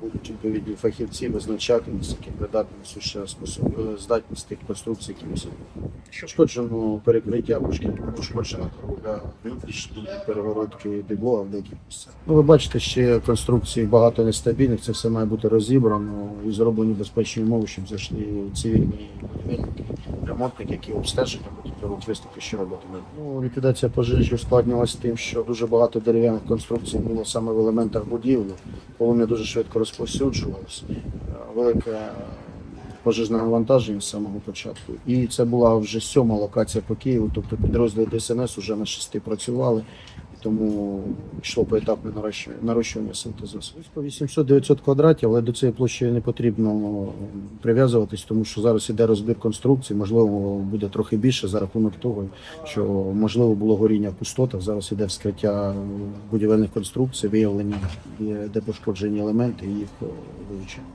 будуть відповідні фахівці визначати наскільки е, здатність тих конструкцій, які ми сьогодні. Пошкоджено перекриття, пошкоджена круга, внутрішні перегородки дебло в деяких місцях. Ну, ви бачите, ще конструкцій багато нестабільних, це все має бути розібрано і зроблені безпечні умови, щоб зайшли цивільні будівельники, ремонтники, які обстеження будуть виступи що робити. Ну, ліквідація пожежі ускладнювалася тим, що дуже багато дерев'яних конструкцій було саме в елементах будівлі, Полум'я дуже швидко розповсюджувалися. Е, Велике пожежне навантаження з самого початку. І це була вже сьома локація по Києву, тобто підрозділи ДСНС вже на шести працювали. Тому йшло поетапне нарощування, синтезу. По 800-900 квадратів, але до цієї площі не потрібно прив'язуватись, тому що зараз іде розбір конструкцій, можливо, буде трохи більше за рахунок того, що можливо було горіння в пустотах. Зараз іде вскриття будівельних конструкцій, виявлення, де де пошкоджені елементи і їх е, вивчення.